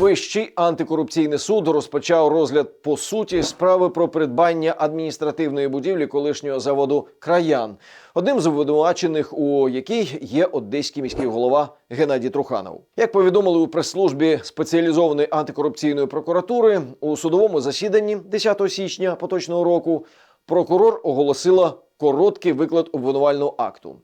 Вищий антикорупційний суд розпочав розгляд по суті справи про придбання адміністративної будівлі колишнього заводу Краян, одним з обвинувачених, у якій є одеський міський голова Геннадій Труханов. Як повідомили у прес-службі спеціалізованої антикорупційної прокуратури у судовому засіданні 10 січня поточного року, прокурор оголосила короткий виклад обвинувального акту.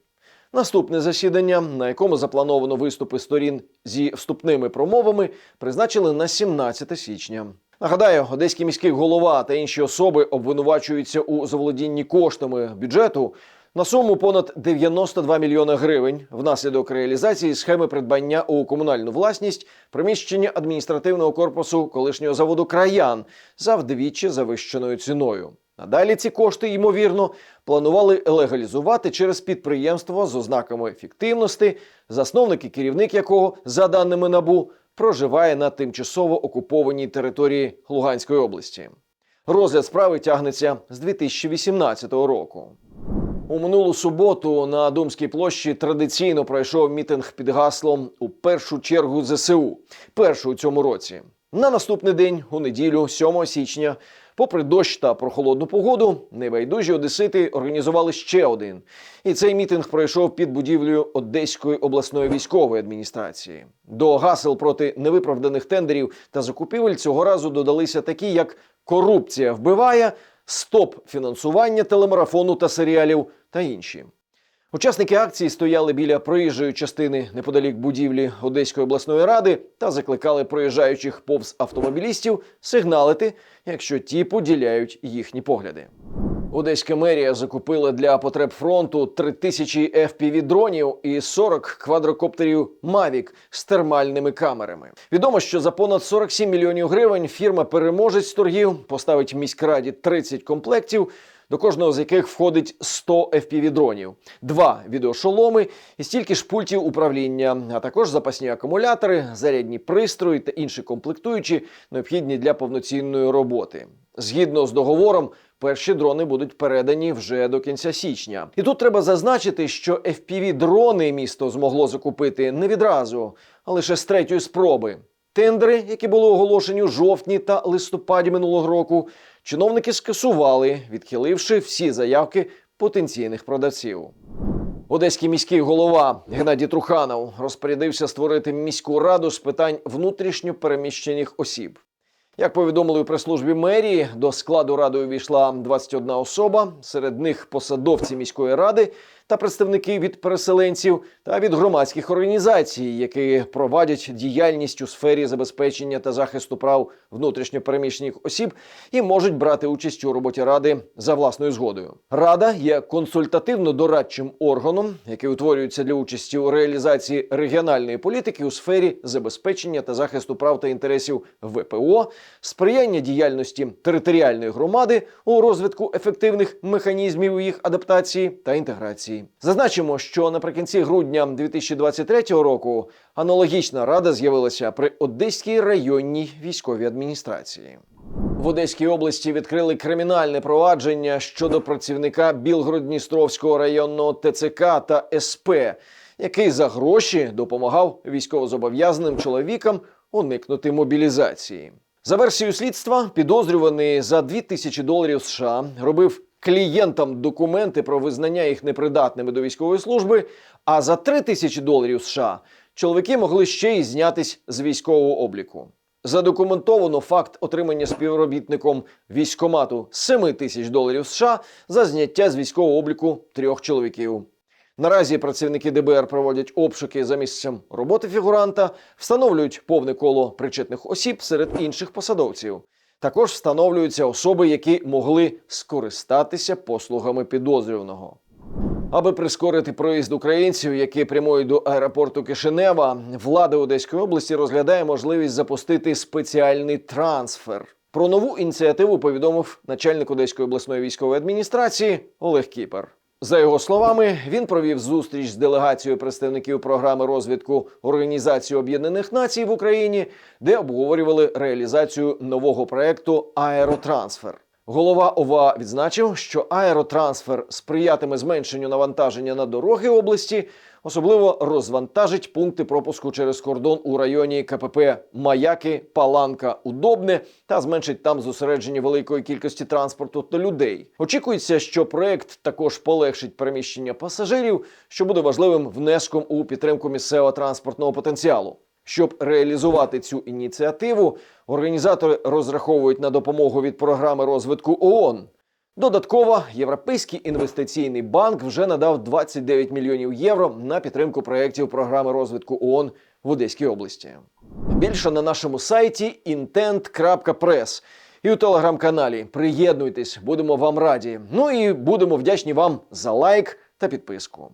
Наступне засідання, на якому заплановано виступи сторін зі вступними промовами, призначили на 17 січня. Нагадаю, одеський міський голова та інші особи обвинувачуються у заволодінні коштами бюджету на суму понад 92 мільйони гривень внаслідок реалізації схеми придбання у комунальну власність приміщення адміністративного корпусу колишнього заводу Краян за вдвічі завищеною ціною. Надалі ці кошти, ймовірно, планували легалізувати через підприємство з ознаками фіктивності, засновник і керівник якого, за даними набу, проживає на тимчасово окупованій території Луганської області. Розгляд справи тягнеться з 2018 року. У минулу суботу на Думській площі традиційно пройшов мітинг під гаслом у першу чергу ЗСУ, першу у цьому році. На наступний день, у неділю, 7 січня, попри дощ та прохолодну погоду, небайдужі одесити організували ще один. І цей мітинг пройшов під будівлею Одеської обласної військової адміністрації. До гасел проти невиправданих тендерів та закупівель цього разу додалися такі, як корупція вбиває, стоп фінансування телемарафону та серіалів та інші. Учасники акції стояли біля проїжджої частини неподалік будівлі Одеської обласної ради та закликали проїжджаючих повз автомобілістів сигналити, якщо ті поділяють їхні погляди. Одеська мерія закупила для потреб фронту 3000 FPV-дронів і 40 квадрокоптерів Mavic з термальними камерами. Відомо, що за понад 47 мільйонів гривень фірма переможець торгів поставить міськраді 30 комплектів. До кожного з яких входить 100 FPV-дронів, два відеошоломи і стільки ж пультів управління, а також запасні акумулятори, зарядні пристрої та інші комплектуючі, необхідні для повноцінної роботи. Згідно з договором, перші дрони будуть передані вже до кінця січня. І тут треба зазначити, що FPV-дрони місто змогло закупити не відразу, а лише з третьої спроби. Тендери, які були оголошені у жовтні та листопаді минулого року, чиновники скасували, відхиливши всі заявки потенційних продавців. Одеський міський голова Геннадій Труханов розпорядився створити міську раду з питань внутрішньо переміщених осіб. Як повідомили у прес-службі мерії, до складу ради увійшла 21 особа, серед них посадовці міської ради та представники від переселенців та від громадських організацій, які провадять діяльність у сфері забезпечення та захисту прав внутрішньопереміщених осіб і можуть брати участь у роботі ради за власною згодою. Рада є консультативно-дорадчим органом, який утворюється для участі у реалізації регіональної політики у сфері забезпечення та захисту прав та інтересів ВПО, сприяння діяльності територіальної громади у розвитку ефективних механізмів їх адаптації та інтеграції. Зазначимо, що наприкінці грудня 2023 року аналогічна рада з'явилася при Одеській районній військовій адміністрації. В Одеській області відкрили кримінальне провадження щодо працівника Білгород-Дністровського районного ТЦК та СП, який за гроші допомагав військовозобов'язаним чоловікам уникнути мобілізації. За версією слідства, підозрюваний за 2000 доларів США робив клієнтам документи про визнання їх непридатними до військової служби, а за 3000 доларів США чоловіки могли ще й знятись з військового обліку. Задокументовано факт отримання співробітником військомату 7 тисяч доларів США за зняття з військового обліку трьох чоловіків. Наразі працівники ДБР проводять обшуки за місцем роботи фігуранта, встановлюють повне коло причетних осіб серед інших посадовців. Також встановлюються особи, які могли скористатися послугами підозрюваного. Аби прискорити проїзд українців, які прямують до аеропорту Кишинева, влада Одеської області розглядає можливість запустити спеціальний трансфер. Про нову ініціативу повідомив начальник Одеської обласної військової адміністрації Олег Кіпер. За його словами, він провів зустріч з делегацією представників програми розвитку Організації Об'єднаних Націй в Україні, де обговорювали реалізацію нового проекту Аеротрансфер. Голова ОВА відзначив, що аеротрансфер сприятиме зменшенню навантаження на дороги області, особливо розвантажить пункти пропуску через кордон у районі КПП Маяки, Паланка, Удобне та зменшить там зосередження великої кількості транспорту та людей. Очікується, що проект також полегшить переміщення пасажирів, що буде важливим внеском у підтримку місцевого транспортного потенціалу. Щоб реалізувати цю ініціативу, організатори розраховують на допомогу від програми розвитку ООН. Додатково Європейський інвестиційний банк вже надав 29 мільйонів євро на підтримку проєктів програми розвитку ООН в Одеській області. Більше на нашому сайті intent.press і у телеграм-каналі. Приєднуйтесь, будемо вам раді. Ну і будемо вдячні вам за лайк та підписку.